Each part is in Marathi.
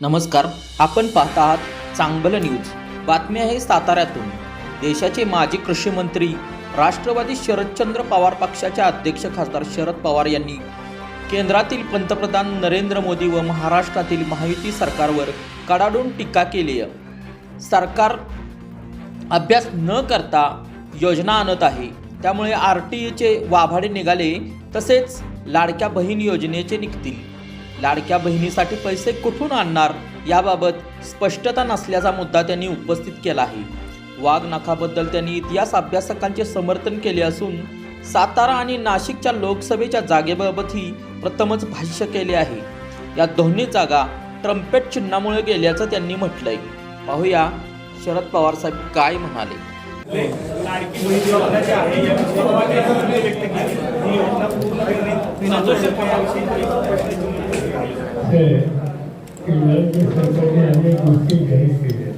नमस्कार आपण पाहत आहात चांगलं न्यूज. बातमी आहे साताऱ्यातून. देशाचे माजी कृषी मंत्री राष्ट्रवादी शरदचंद्र पवार पक्षाचे अध्यक्ष खासदार शरद पवार यांनी केंद्रातील पंतप्रधान नरेंद्र मोदी व महाराष्ट्रातील महायुती सरकारवर कडाडून टीका केली आहे. सरकार अभ्यास न करता योजना आणत आहे. त्यामुळे आर टी ईचे वाभाडे निघाले तसेच लाडक्या बहीण योजनेचे निघतील. लाडक्या बहिणीसाठी पैसे कुठून आणणार? याबाबत स्पष्टता नसल्याचा मुद्दा त्यांनी उपस्थित केला आहे. वाघ नखाबद्दल त्यांनी इतिहास अभ्यासकांचे समर्थन केले असून सातारा आणि नाशिकच्या लोकसभेच्या जागेबाबतही प्रथमच भाष्य केले आहे. या दोन्ही जागा ट्रम्पेट चिन्हामुळे गेल्याचं त्यांनी म्हटलंय. पाहूया शरद पवार साहेब काय म्हणाले. लाडकी आहे. या विषयी आपले की राज्य सरकारने अनेक गोष्टी जाहीर केल्या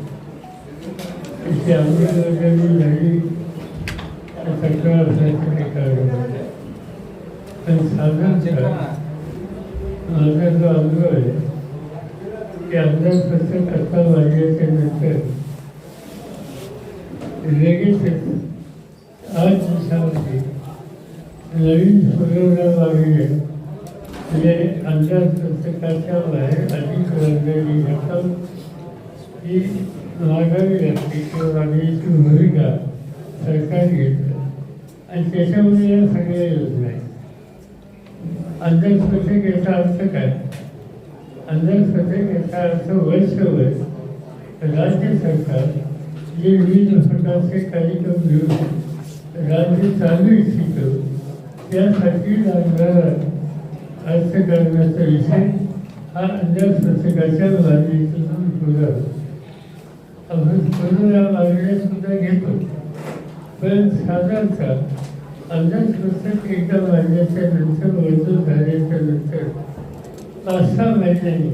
त्याची अंमलबजावणी झाली सरकार साधारणतः माझा जो अनुभव आहे की अंदाजपत्रक आता वाढल्याच्या नंतर लगेचच आठ दिवसामध्ये नवीन सुधारणा मागणी म्हणजे आमच्या प्रत्येकाच्या बाहेर अधिक वर्गणी रक्कम ही लागावी लागते किंवा लागण्याची भूमिका सरकार घेतं. आणि त्याच्यामध्ये या सगळ्या योजना आहेत. अंदाजपत्रक याचा अर्थ काय? अंदाजपत्रक याचा अर्थ वर्षभर राज्य सरकार जे विविध प्रकारचे कार्यक्रम घेऊन राज्य चालू इच्छितो त्यासाठी लागणारा अर्थ करण्याचा विषय हा अंदाजपत्रकाच्या मागणीतून पुरवला आपण पुढे या मागण्या सुद्धा घेतो पण साधारणतः अंदाज अंदाजपत्रक एका मांडल्याच्या नंतर मंजूर झाल्याच्यानंतर पाच सहा महिन्यांनी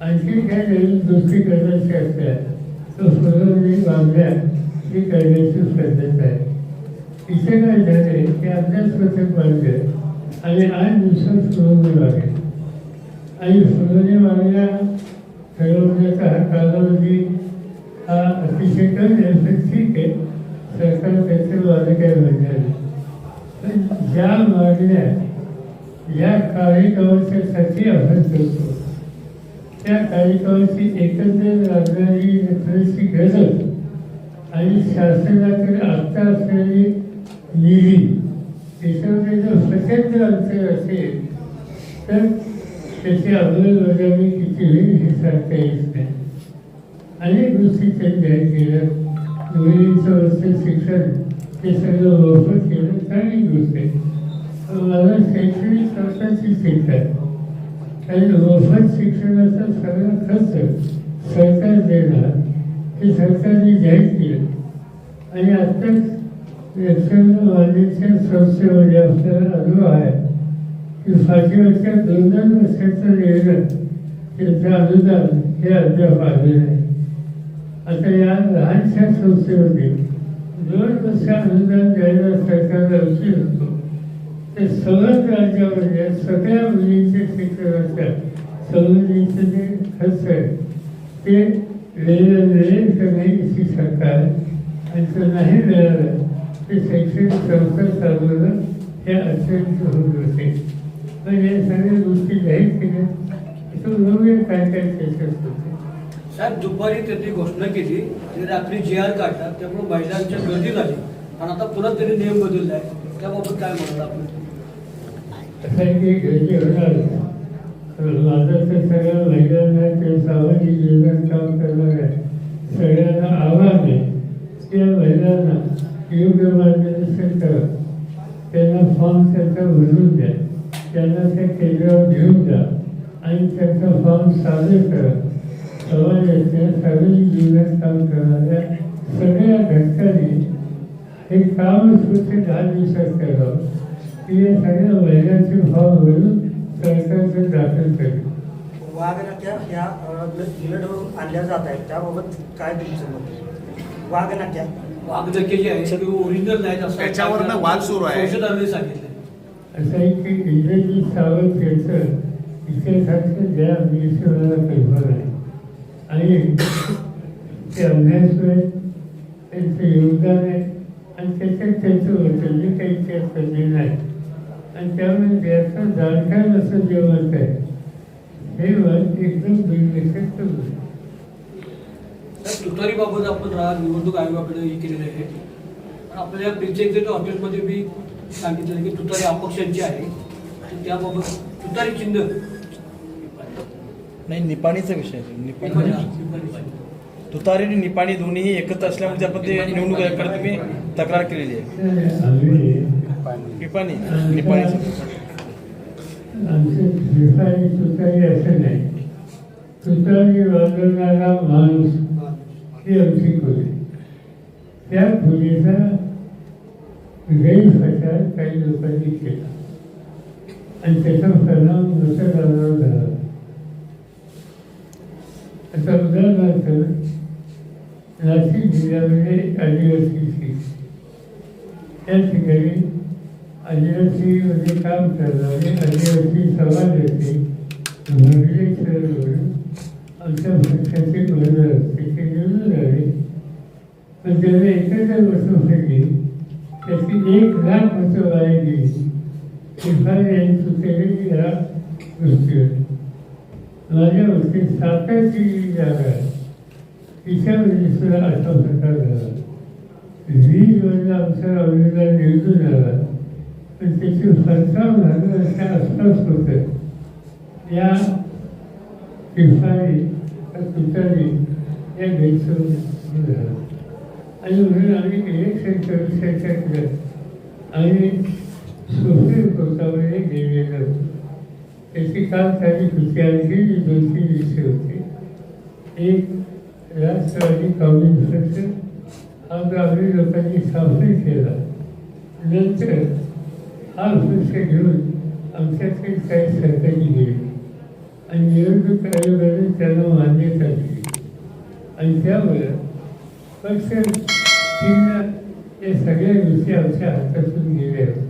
आणखी काही नवीन गोष्टी करायच्या असल्या तो पुरवणी मागण्या ही करण्याची पद्धत आहे इथे काय झाले की अंदाज अभ्यासपत्रक मांडलं आणि आठ दिवसात सुनावणी मागेल आणि सुनावणी मागण्या ठरवण्याचा हा कालावधी हा अतिशय कमी आहे ठीक आहे सरकार त्याचे वादे काय म्हणणार नाही. पण ज्या मागण्या या कार्यक्रमाच्यासाठी आपण करतो त्या कार्यक्रमाची एकंदर लागणारी थोडीशी गरज आणि शासनाकडे आत्ता असलेली निधी त्याच्यामध्ये जर स्वतंत्र अंतर असेल तर त्याची अंमलबजावणी किती होईल हे सांगता येत नाही. अनेक गोष्टी त्यांनी जाहीर केल्या. मुलींचं वस्त्र शिक्षण हे सगळं मोफत केलं. चांगली गोष्ट आहे. पण मला शैक्षणिक संस्थांची चिंता आहे. आणि मोफत शिक्षणाचा सगळा खर्च सरकार देणार. हे सरकारने जाहीर केलं. आणि आत्ताच यक्षगान वाणीच्या संस्थेमध्ये आपल्याला अनुभव आहे. की फाशीवरच्या दोन दोन वर्षाचं निर्णय त्याचं अनुदान हे अद्याप आले नाही. आता या लहानशा संस्थेमध्ये दोन वर्ष अनुदान द्यायला सरकारला उशीर होतो ते सगळ्याच राज्यामध्ये सगळ्या मुलींच्या शिक्षणाच्या सवलतीचे जे खर्च आहे ते वेळेला वेळेत करण्याची सरकार आणि जर नाही मिळालं ते शैक्षणिक संस्था चालवणं हे अत्यंत होत होते पण या सगळ्या गोष्टी जाहीर केल्या. इथून बघूया काय काय होते? साहेब दुपारी त्यांनी घोषणा केली की रात्री जे आर काढतात त्यामुळे महिलांच्या गर्दी झाली. पण आता पुन्हा त्यांनी नियम बदलला आहे त्याबाबत काय म्हणतात आपण? असं की घरी होणार तर माझं तर सगळ्या महिलांना ते सामाजिक काम सगळ्यांना आव्हान आहे. त्या महिलांना योग्य मार्गदर्शन करा. त्यांना फॉर्म त्यांचा भरून द्या. त्यांना त्या केंद्रावर घेऊन जा. आणि त्यांचा फॉर्म सादर करा. समाजाच्या सार्वजनिक जीवनात काम करणाऱ्या सगळ्या घटकांनी हे काम स्वच्छ दहा दिवसात करावं. की या सगळ्या महिलांचे भाव भरून सरकारकडे दाखल करेल वाघनाक्या ह्या अ, इंग्लंडवरून आणल्या जात आहेत. त्याबाबत काय तुमचं मत आहे? वाघजके जे आहे ते ओरिजिनल नाहीत असं त्याच्यावरनं वाद सुरू आहे. संशोधनाने सांगितलं. असं आहे की इंग्रजी सावध याचं इतिहासाचं ज्या विषयाला कल्पना आहे. आणि ते अभ्यासवेळ त्यांचं योगदान आहे. आणि त्याच्यात त्यांचं जे काही त्या पडलेलं आहे. आणि त्यामुळे त्याचं जाणकार असं जे मत आहे हे मत एकदम होतं तर तुतारीबाबत आपण निवडणूक आयोगाकडे हे केलेलं आहे. पण आपल्या प्रिन्स एक्झिट हॉटेलमध्ये मी सांगितलं की तुतारी अपक्षांची आहे. त्याबाबत तुतारी चिन्ह. नाही निपाणीचा विषय आहे. निपाणी निपाणी. तुतारी आणि निपाणी दोन्ही एकत्र असल्यामुळे आपण ते निवडणूक आयोगाकडे तुम्ही तक्रार केलेली आहे. निपाणी. नाही. तुतारी वाजवणारा माणूस ही आमची खोली त्या खोलीचा गैरप्रचार काही लोकांनी केला. आणि त्याचा परिणाम मतदारावर झाला. आता उदाहरणार्थ नाशिक जिल्ह्यामध्ये एक आदिवासी सीट त्या ठिकाणी आदिवासीमध्ये काम करणारे आदिवासी समाजाचे भरले शहरवरून आमच्या पक्षाचे शिफार यांनी सुचवलेली या गोष्टी माझ्या वस्तीत साताची जी जागा आहे तिच्यामध्ये सुद्धा असा प्रकार झाला वीज वरला आमच्या अविर्भाव निवडून झाला पण त्याची पंचावन्न हजाराच्या आसपास होतं या शिफारी तुतारी या गैरसमज झाला आणि म्हणून आम्ही इलेक्शन कमिशनच्या आणि सुप्रीम कोर्टामध्ये गेलेलो होतं त्याची काल तारीख होती आणखी दोन तीन विषय होते. एक राष्ट्रवादी काँग्रेस पक्ष हा ग्रामीण लोकांनी स्थापन केला. नंतर हा पक्ष घेऊन आमच्याकडे काही सरकारी गेली आणि निवडणूक आयोगाने त्यांना मान्यता दिली. आणि त्यामुळं पक्ष चिन्ह या सगळ्या गोष्टी आमच्या हातातून गेल्या. होत्या